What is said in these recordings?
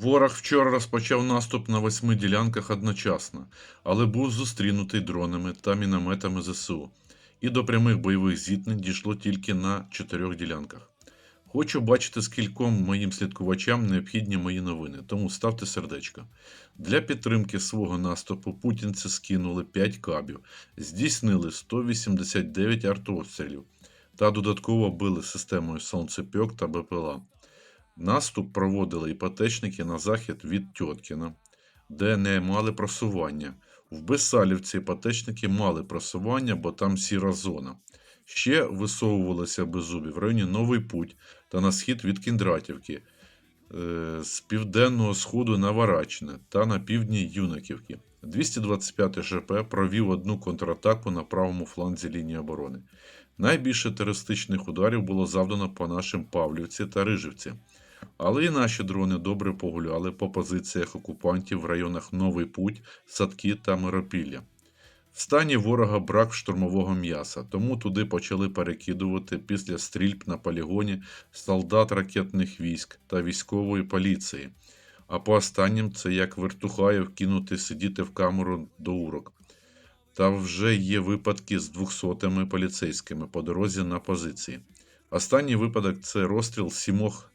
Ворог вчора розпочав наступ на восьми ділянках одночасно, але був зустрінутий дронами та мінометами ЗСУ. І до прямих бойових зіткнень дійшло тільки на чотирьох ділянках. Хочу бачити скільком моїм слідкувачам необхідні мої новини, тому ставте сердечко. Для підтримки свого наступу путінці скинули 5 кабів, здійснили 189 артобстрілів та додатково били системою сонцепьок та БПЛА. Наступ проводили іпотечники на захід від Тьоткіна, де не мали просування. В Бесалівці іпотечники мали просування, бо там сіра зона. Ще висовувалися беззубі в районі Новий Путь та на схід від Кіндратівки, е, з південного сходу на Варачне та на півдні Юнаківки. 225 ЖП провів одну контратаку на правому фланзі лінії оборони. Найбільше терористичних ударів було завдано по нашим Павлівці та Рижівці. Але і наші дрони добре погуляли по позиціях окупантів в районах Новий Путь, Садки та Миропілля. В стані ворога брак штурмового м'яса, тому туди почали перекидувати після стрільб на полігоні солдат ракетних військ та військової поліції. А по останнім це як вертухаєв кинути сидіти в камеру до урок. Та вже є випадки з двохсотими поліцейськими по дорозі на позиції. Останній випадок це розстріл сімох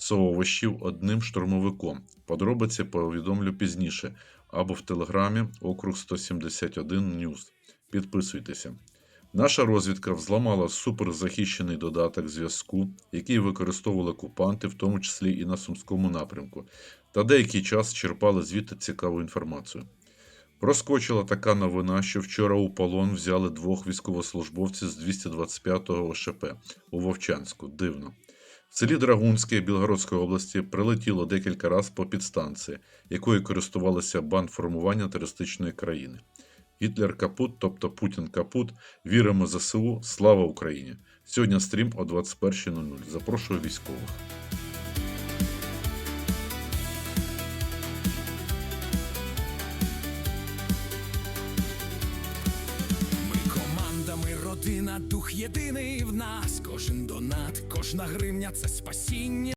сововищів одним штурмовиком. Подробиці повідомлю пізніше або в телеграмі округ 171 News. Підписуйтеся. Наша розвідка взламала суперзахищений додаток зв'язку, який використовували окупанти, в тому числі і на Сумському напрямку, та деякий час черпали звідти цікаву інформацію. Проскочила така новина, що вчора у полон взяли двох військовослужбовців з 225-го ОШП у Вовчанську. Дивно. В селі Драгунське Білгородської області прилетіло декілька разів по підстанції, якою користувалися бандформування терористичної країни. Гітлер капут, тобто Путін капут. Віримо ЗСУ. Слава Україні! Сьогодні стрім о 21.00. Запрошую військових. Родина, дух єдиний в нас. Кожен донат, кожна гривня це спасіння.